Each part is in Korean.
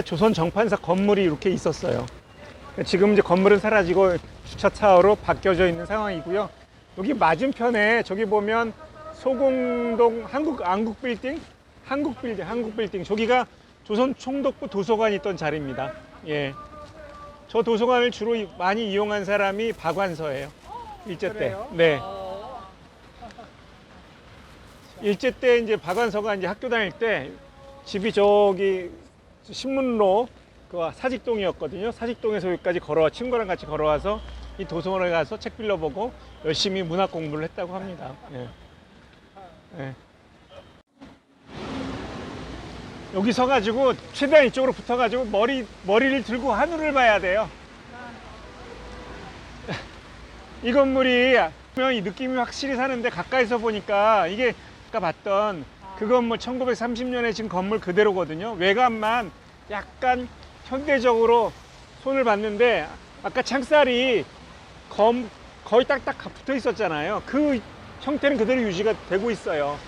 조선 정판사 건물이 이렇게 있었어요. 지금 이제 건물은 사라지고 주차차로 바뀌어져 있는 상황이고요. 여기 맞은편에 저기 보면 소공동 한국 한국 빌딩, 한국 빌딩, 한국 빌딩 저기가 조선 총독부 도서관이 있던 자리입니다. 예. 저 도서관을 주로 이- 많이 이용한 사람이 박완서예요. 일제 때. 네. 어, 일제 때 이제 박완서가 이제 학교 다닐 때 집이 저기 신문로 그 사직동이었거든요. 사직동에서 여기까지 걸어와 친구랑 같이 걸어와서 이 도서관에 가서 책 빌려보고 열심히 문학 공부를 했다고 합니다. 예. 예. 여기 서가지고 최대한 이쪽으로 붙어가지고 머리 머리를 들고 하늘을 봐야 돼요. 이 건물이 이 느낌이 확실히 사는데 가까이서 보니까 이게 아까 봤던 그 건물 1930년에 지금 건물 그대로거든요. 외관만 약간 현대적으로 손을 봤는데 아까 창살이 검, 거의 딱딱 붙어 있었잖아요. 그 형태는 그대로 유지가 되고 있어요.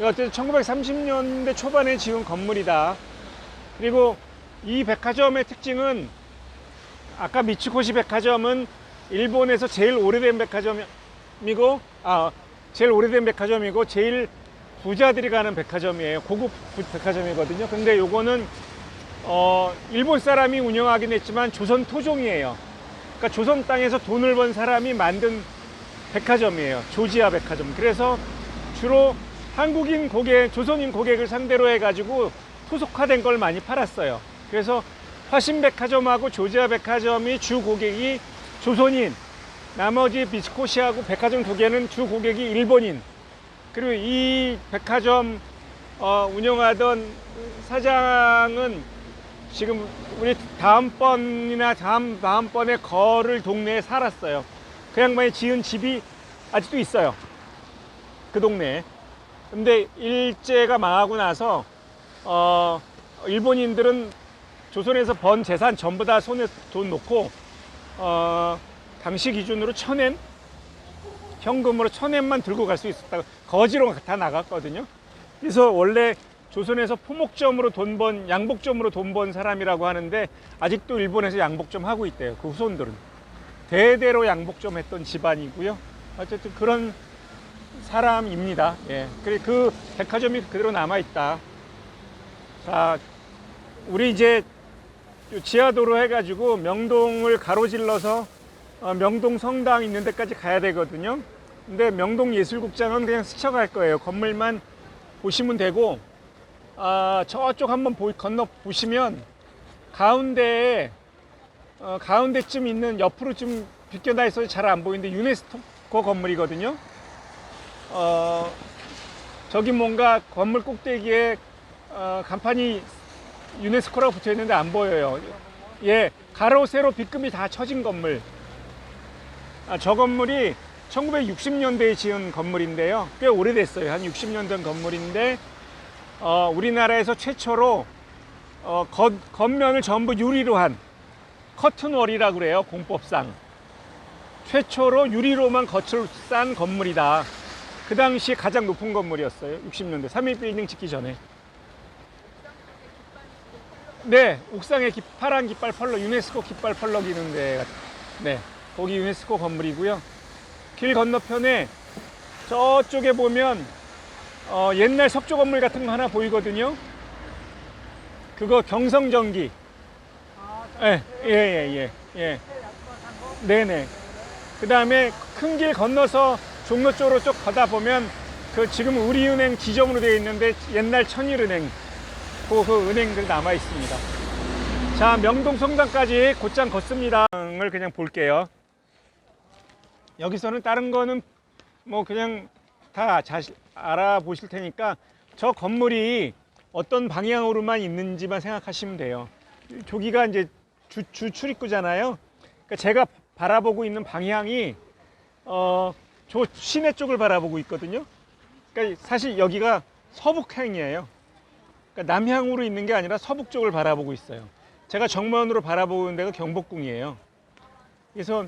어쨌든 1930년대 초반에 지은 건물이다. 그리고 이 백화점의 특징은 아까 미츠코시 백화점은 일본에서 제일 오래된 백화점이고 아 제일 오래된 백화점이고 제일 부자들이 가는 백화점이에요. 고급 부- 백화점이거든요. 근데 요거는 어 일본 사람이 운영하긴 했지만 조선 토종이에요. 그러니까 조선 땅에서 돈을 번 사람이 만든 백화점이에요. 조지아 백화점. 그래서 주로 한국인 고객, 조선인 고객을 상대로 해가지고 토속화된 걸 많이 팔았어요. 그래서 화신백화점하고 조지아 백화점이 주 고객이 조선인, 나머지 비스코시하고 백화점 두 개는 주 고객이 일본인. 그리고 이 백화점 어, 운영하던 사장은 지금 우리 다음번이나 다음 다음번에 거를 동네에 살았어요. 그 양반이 지은 집이 아직도 있어요. 그 동네에. 근데 일제가 망하고 나서 어, 일본인들은 조선에서 번 재산 전부 다 손에 돈 놓고 어, 당시 기준으로 천엔 현금으로 천 엔만 들고 갈 수 있었다고 거지로 다 나갔거든요. 그래서 원래 조선에서 포목점으로 돈 번 양복점으로 돈 번 사람이라고 하는데 아직도 일본에서 양복점 하고 있대요. 그 후손들은 대대로 양복점 했던 집안이고요. 어쨌든 그런 사람입니다. 예. 그리고 그 백화점이 그대로 남아 있다. 자, 우리 이제 요 지하도로 해가지고 명동을 가로질러서 어, 명동 성당 있는 데까지 가야 되거든요. 근데 명동 예술국장은 그냥 스쳐갈 거예요. 건물만 보시면 되고, 아, 저쪽 한번 보, 건너 보시면 가운데에 어, 가운데쯤 있는 옆으로 좀 비껴나 있어서 잘 안 보이는데 유네스코 건물이거든요. 어, 저기 뭔가 건물 꼭대기에 어, 간판이 유네스코라고 붙어 있는데 안 보여요. 예, 가로 세로 빗금이 다 쳐진 건물. 아, 저 건물이 1960년대에 지은 건물인데요. 꽤 오래됐어요. 한 60년 전 건물인데 어, 우리나라에서 최초로 어, 겉, 겉면을 전부 유리로 한 커튼월이라고 그래요. 공법상. 최초로 유리로만 겉을 싼 건물이다. 그 당시 가장 높은 건물이었어요. 60년대. 3일 빌딩 짓기 전에. 네, 옥상에 기- 파란 깃발 펄럭, 유네스코 깃발 펄럭이는데, 네, 거기 유네스코 건물이고요. 길 건너편에 저쪽에 보면 어, 옛날 석조 건물 같은 거 하나 보이거든요. 그거 경성전기. 아, 예, 예, 예, 예, 예. 네네. 그 다음에 큰 길 건너서 종로 쪽으로 쭉 가다 보면 그 지금 우리은행 지점으로 되어 있는데 옛날 천일은행 그, 그 은행들 남아 있습니다. 자, 명동 성당까지 곧장 걷습니다. 을 그냥 볼게요. 여기서는 다른 거는 뭐 그냥 다 자시, 알아보실 테니까 저 건물이 어떤 방향으로만 있는지만 생각하시면 돼요. 저기가 이제 주, 주 출입구잖아요. 그러니까 제가 바라보고 있는 방향이 어, 저 시내 쪽을 바라보고 있거든요. 그러니까 사실 여기가 서북향이에요. 그러니까 남향으로 있는 게 아니라 서북 쪽을 바라보고 있어요. 제가 정면으로 바라보고 있는 데가 경복궁이에요. 그래서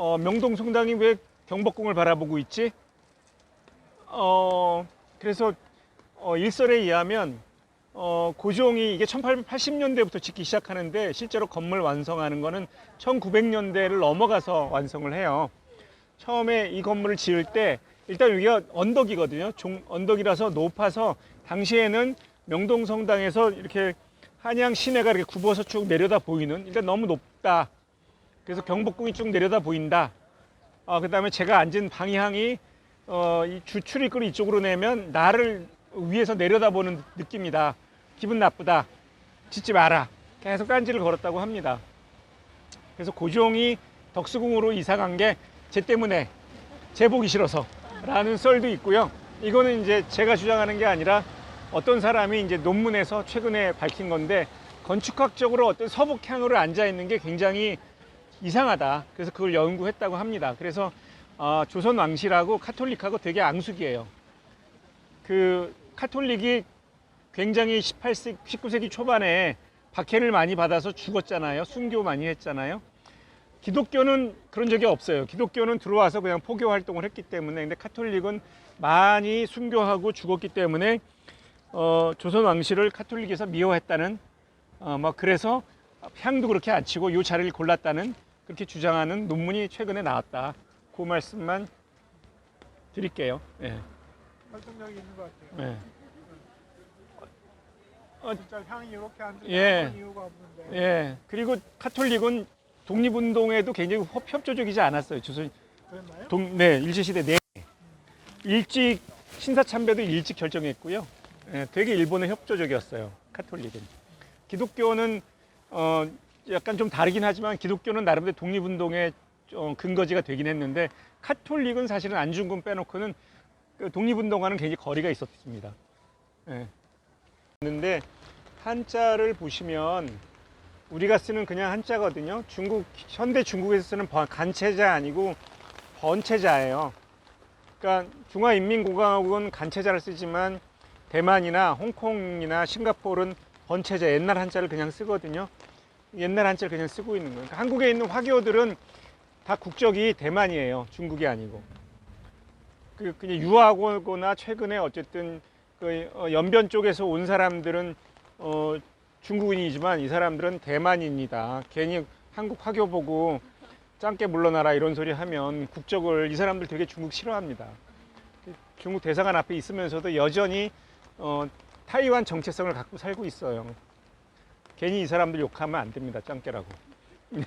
어, 명동 성당이 왜 경복궁을 바라보고 있지? 어, 그래서 어, 일설에 의하면 어, 고종이 이게 1880년대부터 짓기 시작하는데 실제로 건물 완성하는 거는 1900년대를 넘어가서 완성을 해요. 처음에 이 건물을 지을 때 일단 여기가 언덕이거든요. 종, 언덕이라서 높아서 당시에는 명동 성당에서 이렇게 한양 시내가 이렇게 굽어서 쭉 내려다 보이는 일단 너무 높다. 그래서 경복궁이 쭉 내려다 보인다. 아, 그다음에 제가 앉은 방향이 어, 이 주출입구를 이쪽으로 내면 나를 위에서 내려다보는 느낌이다. 기분 나쁘다. 짓지 마라. 계속 딴지를 걸었다고 합니다. 그래서 고종이 덕수궁으로 이사 간 게 제 때문에 제 보기 싫어서 라는 썰도 있고요. 이거는 이제 제가 주장하는 게 아니라 어떤 사람이 이제 논문에서 최근에 밝힌 건데 건축학적으로 어떤 서북향으로 앉아 있는 게 굉장히 이상하다. 그래서 그걸 연구했다고 합니다. 그래서 어, 조선 왕실하고 카톨릭하고 되게 앙숙이에요. 그 카톨릭이 굉장히 18세기, 19세기 초반에 박해를 많이 받아서 죽었잖아요. 순교 많이 했잖아요. 기독교는 그런 적이 없어요. 기독교는 들어와서 그냥 포교 활동을 했기 때문에 근데 카톨릭은 많이 순교하고 죽었기 때문에 어, 조선 왕실을 카톨릭에서 미워했다는 어, 뭐 그래서 향도 그렇게 안 치고 이 자리를 골랐다는 그렇게 주장하는 논문이 최근에 나왔다. 그 말씀만 드릴게요. 예. 활동력이 있는 것 같아요. 예. 어, 진짜 향이 이렇게 안 예. 들어가는 이유가 없는데. 예. 그리고 카톨릭은 독립운동에도 굉장히 협- 협조적이지 않았어요. 조선 그랬나요? 동, 네, 일제 시대 내 일찍 신사 참배도 일찍 결정했고요. 예, 되게 일본에 협조적이었어요. 카톨릭은. 기독교는 어, 약간 좀 다르긴 하지만 기독교는 나름대로 독립운동의 어, 근거지가 되긴 했는데 카톨릭은 사실은 안중근 빼놓고는 그 독립운동과는 굉장히 거리가 있었습니다. 예. 근데 한자를 보시면 우리가 쓰는 그냥 한자거든요. 중국 현대 중국에서 쓰는 번- 간체자 아니고 번체자예요. 그러니까 중화인민공화국은 간체자를 쓰지만 대만이나 홍콩이나 싱가포르는 번체자 옛날 한자를 그냥 쓰거든요. 옛날 한자를 그냥 쓰고 있는 거예요. 그러니까 한국에 있는 화교들은 다 국적이 대만이에요. 중국이 아니고. 그 그냥 유학오거나 최근에 어쨌든 그 어, 연변 쪽에서 온 사람들은 어, 중국인이지만 이 사람들은 대만입니다. 괜히 한국 화교 보고 짱깨 물러나라 이런 소리 하면 국적을 이 사람들 되게 중국 싫어합니다. 중국 대사관 앞에 있으면서도 여전히 어, 타이완 정체성을 갖고 살고 있어요. 괜히 이 사람들 욕하면 안 됩니다. 짱깨라고.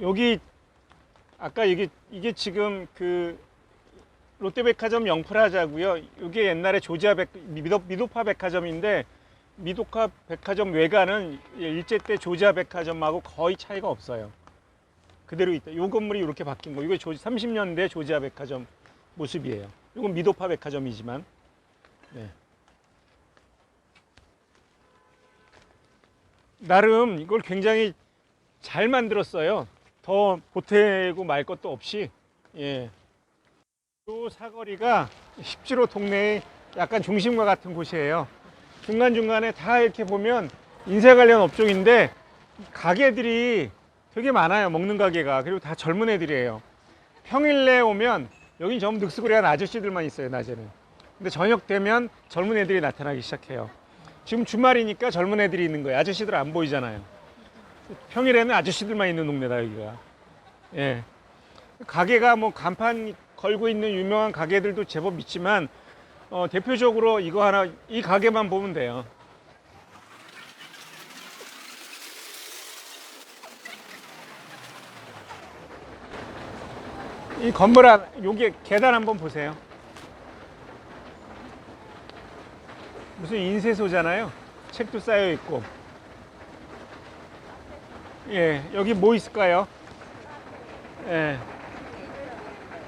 여기 아까 이게 이게 지금 그 롯데백화점 영프라자고요. 이게 옛날에 조지아 백 미도, 미도파 백화점인데 미도파 백화점 외관은 일제 때 조지아 백화점하고 거의 차이가 없어요. 그대로 있다. 요 건물이 이렇게 바뀐 거. 이거 조, 30년대 조지아 백화점 모습이에요. 이건 미도파 백화점이지만 네. 나름 이걸 굉장히 잘 만들었어요. 더 보태고 말 것도 없이 예. 이 사거리가 십지로 동네의 약간 중심과 같은 곳이에요. 중간중간에 다 이렇게 보면 인쇄 관련 업종인데 가게들이 되게 많아요. 먹는 가게가. 그리고 다 젊은 애들이에요. 평일에 오면 여긴 전부 늑스구리한 아저씨들만 있어요. 낮에는. 근데 저녁 되면 젊은 애들이 나타나기 시작해요. 지금 주말이니까 젊은 애들이 있는 거예요. 아저씨들 안 보이잖아요. 평일에는 아저씨들만 있는 동네다 여기가. 예. 가게가 뭐 간판 걸고 있는 유명한 가게들도 제법 있지만 어, 대표적으로 이거 하나 이 가게만 보면 돼요. 이 건물 안 여기 계단 한번 보세요. 무슨 인쇄소잖아요. 책도 쌓여 있고. 예, 여기 뭐 있을까요? 예.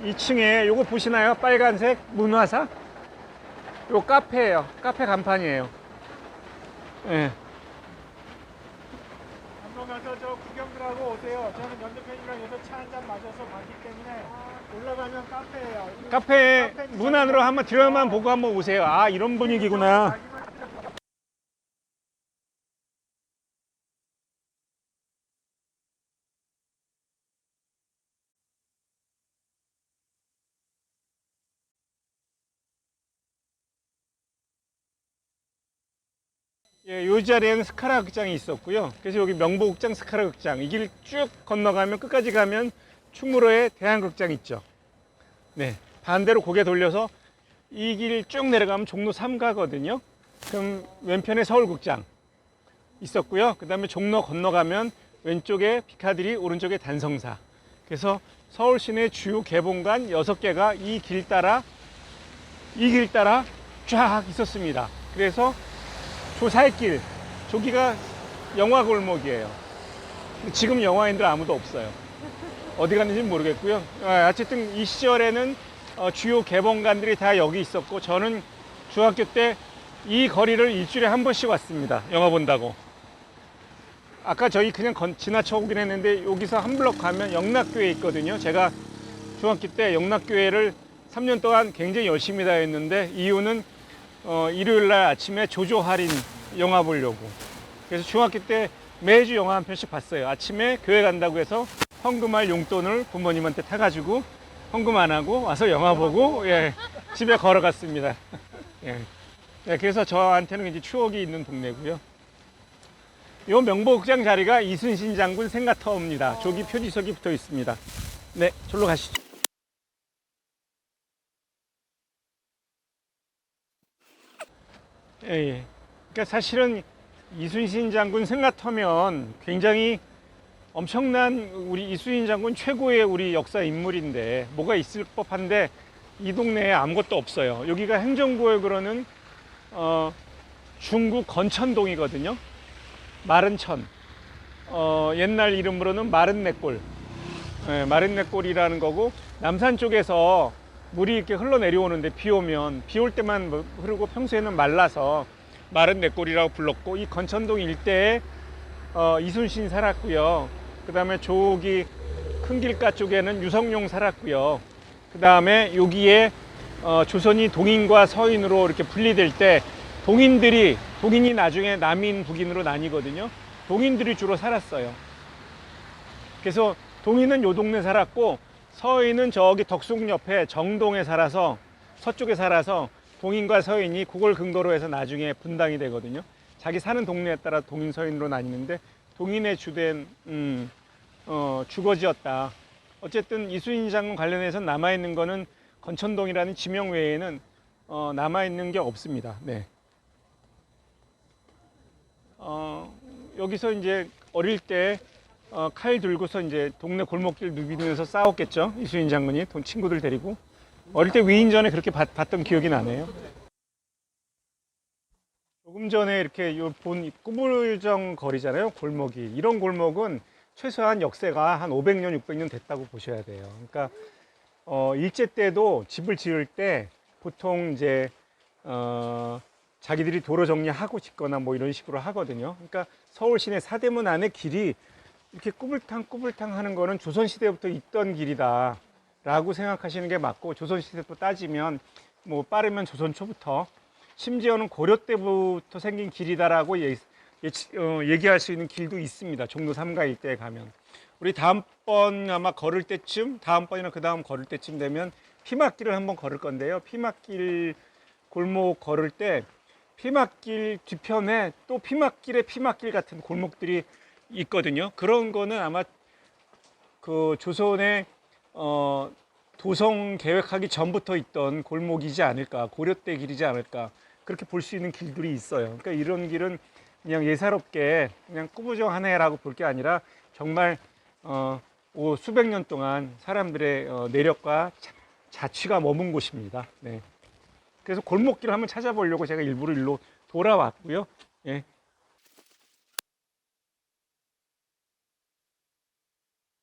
2층에 요거 보시나요? 빨간색 문화사? 요 카페예요. 카페 간판이에요. 예. 한번 가서 저 구경들 하고 오세요. 저는 면대편이랑 여기서 차 한 잔 마셔서 갔기 때문에 올라가면 카페예요. 카페 문 안으로 한번 들어만 보고 한번 오세요. 아 이런 분위기구나. 예, 이 자리에는 스카라 극장이 있었고요. 그래서 여기 명보 극장, 스카라 극장 이 길 쭉 건너가면 끝까지 가면 충무로에 대한극장 있죠. 네, 반대로 고개 돌려서 이 길 쭉 내려가면 종로 3 가거든요. 그럼 왼편에 서울극장 있었고요. 그 다음에 종로 건너가면 왼쪽에 피카디리, 오른쪽에 단성사. 그래서 서울 시내 주요 개봉관 6개가 이 길 따라 이 길 따라 쫙 있었습니다. 그래서 조살길, 저기가 영화 골목이에요. 지금 영화인들 아무도 없어요. 어디 갔는지 모르겠고요. 아, 어쨌든 이 시절에는 어, 주요 개봉관들이 다 여기 있었고 저는 중학교 때 이 거리를 일주일에 한 번씩 왔습니다. 영화 본다고. 아까 저희 그냥 건- 지나쳐 오긴 했는데 여기서 한 블럭 가면 영락교회 있거든요. 제가 중학교 때 영락교회를 3년 동안 굉장히 열심히 다녔는데 이유는 어, 일요일 날 아침에 조조 할인 영화 보려고. 그래서 중학교 때 매주 영화 한 편씩 봤어요. 아침에 교회 간다고 해서 헌금할 용돈을 부모님한테 타가지고 헌금 안 하고 와서 영화 보고 예, 집에 걸어갔습니다. 예. 네, 그래서 저한테는 이제 추억이 있는 동네고요. 요 명보극장 자리가 이순신 장군 생가터입니다. 저기 표지석이 붙어 있습니다. 네, 절로 가시죠. 예, 예. 그러니까 사실은 이순신 장군 생가터면 굉장히 엄청난 우리 이순신 장군 최고의 우리 역사 인물인데 뭐가 있을 법한데 이 동네에 아무것도 없어요. 여기가 행정구역으로는 어, 중구 건천동이거든요. 마른천. 어, 옛날 이름으로는 마른내골. 예, 마른내골이라는 거고 남산 쪽에서 물이 이렇게 흘러내려오는데 비 오면 비 올 때만 뭐 흐르고 평소에는 말라서 마른내골이라고 불렀고 이 건천동 일대에 어, 이순신 살았고요. 그 다음에 저기 큰 길가 쪽에는 유성룡 살았고요. 그 다음에 여기에 어, 조선이 동인과 서인으로 이렇게 분리될 때 동인들이 동인이 나중에 남인 북인으로 나뉘거든요. 동인들이 주로 살았어요. 그래서 동인은 요 동네 살았고 서인은 저기 덕숭 옆에 정동에 살아서 서쪽에 살아서 동인과 서인이 그걸 근거로 해서 나중에 분당이 되거든요. 자기 사는 동네에 따라 동인 서인으로 나뉘는데 동인의 주된 음, 어, 주거지였다. 어쨌든 이순신 장군 관련해서 남아 있는 거는 건천동이라는 지명 외에는 어, 남아 있는 게 없습니다. 네. 어, 여기서 이제 어릴 때 어, 칼 들고서 이제 동네 골목길 누비면서 싸웠겠죠. 이순신 장군이 돈 친구들 데리고 어릴 때 위인전에 그렇게 봤, 봤던 기억이 나네요. 조금 전에 이렇게 요본 꾸물정 거리잖아요. 골목이 이런 골목은 최소한 역세가 한 500년, 600년 됐다고 보셔야 돼요. 그러니까 어, 일제 때도 집을 지을 때 보통 이제 어, 자기들이 도로 정리하고 짓거나 뭐 이런 식으로 하거든요. 그러니까 서울 시내 사대문 안에 길이 이렇게 꾸불탕 꾸불탕 하는 거는 조선 시대부터 있던 길이다. 라고 생각하시는 게 맞고 조선 시대부터 따지면 뭐 빠르면 조선 초부터 심지어는 고려 때부터 생긴 길이다라고 예, 예, 어, 얘기할 수 있는 길도 있습니다. 종로 3가 일대에 가면 우리 다음번 아마 걸을 때쯤 다음번이나 그 다음 걸을 때쯤 되면 피막길을 한번 걸을 건데요. 피막길 골목 걸을 때 피막길 뒤편에 또 피막길에 피막길 같은 골목들이 있거든요. 그런 거는 아마 그 조선의 어, 도성 계획하기 전부터 있던 골목이지 않을까, 고려 때 길이지 않을까 그렇게 볼 수 있는 길들이 있어요. 그러니까 이런 길은 그냥 예사롭게 그냥 꾸부정 하네라고 볼 게 아니라 정말 어, 오, 수백 년 동안 사람들의 어, 내력과 자, 자취가 머문 곳입니다. 네. 그래서 골목길을 한번 찾아보려고 제가 일부러 일로 돌아왔고요. 예.